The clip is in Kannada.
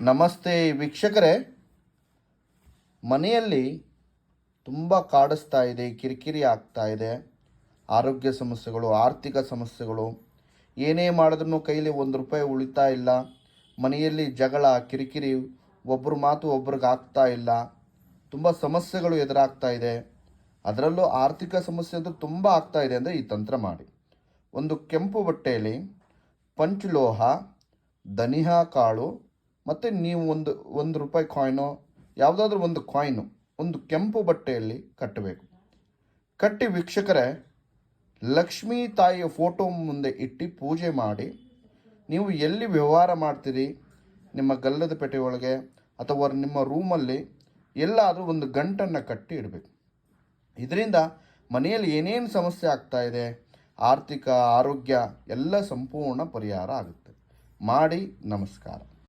ನಮಸ್ತೆ ವೀಕ್ಷಕರೇ. ಮನೆಯಲ್ಲಿ ತುಂಬ ಕಾಡಿಸ್ತಾ ಇದೆ, ಕಿರಿಕಿರಿ ಆಗ್ತಾ ಇದೆ. ಆರೋಗ್ಯ ಸಮಸ್ಯೆಗಳು, ಆರ್ಥಿಕ ಸಮಸ್ಯೆಗಳು. ಏನೇ ಮಾಡಿದ್ರೂ ಕೈಲಿ ಒಂದು ರೂಪಾಯಿ ಉಳಿತಾ ಇಲ್ಲ. ಮನೆಯಲ್ಲಿ ಜಗಳ, ಕಿರಿಕಿರಿ ಒಬ್ಬರ ಮಾತು ಒಬ್ರಿಗೆ ಆಗ್ತಾ ಇಲ್ಲ. ತುಂಬ ಸಮಸ್ಯೆಗಳು ಎದುರಾಗ್ತಾ ಇದೆ. ಅದರಲ್ಲೂ ಆರ್ಥಿಕ ಸಮಸ್ಯೆ ಅಂತೂ ತುಂಬ ಆಗ್ತಾ ಇದೆ ಅಂದರೆ ಈ ತಂತ್ರ ಮಾಡಿ. ಒಂದು ಕೆಂಪು ಬಟ್ಟೆಯಲ್ಲಿ ಪಂಚಲೋಹ ದನಿಹಾ ಕಾಳು ಮತ್ತು ನೀವು ಒಂದು ಒಂದು ರೂಪಾಯಿ ಕಾಯಿನೋ ಯಾವುದಾದ್ರೂ ಒಂದು ಕಾಯಿನು ಒಂದು ಕೆಂಪು ಬಟ್ಟೆಯಲ್ಲಿ ಕಟ್ಟಬೇಕು. ಕಟ್ಟಿ ವೀಕ್ಷಕರೇ, ಲಕ್ಷ್ಮೀ ತಾಯಿಯ ಫೋಟೋ ಮುಂದೆ ಇಟ್ಟು ಪೂಜೆ ಮಾಡಿ, ನೀವು ಎಲ್ಲಿ ವ್ಯವಹಾರ ಮಾಡ್ತೀರಿ? ನಿಮ್ಮ ಗಲ್ಲದ ಪೇಟೆಯೊಳಗೆ ಅಥವಾ ನಿಮ್ಮ ರೂಮಲ್ಲಿ ಎಲ್ಲಾದರೂ ಒಂದು ಗಂಟನ್ನು ಕಟ್ಟಿ ಇಡಬೇಕು. ಇದರಿಂದ ಮನೆಯಲ್ಲಿ ಏನೇನು ಸಮಸ್ಯೆ ಆಗ್ತಾ ಇದೆ, ಆರ್ಥಿಕ, ಆರೋಗ್ಯ, ಎಲ್ಲ ಸಂಪೂರ್ಣ ಪರಿಹಾರ ಆಗುತ್ತೆ. ಮಾಡಿ ನಮಸ್ಕಾರ.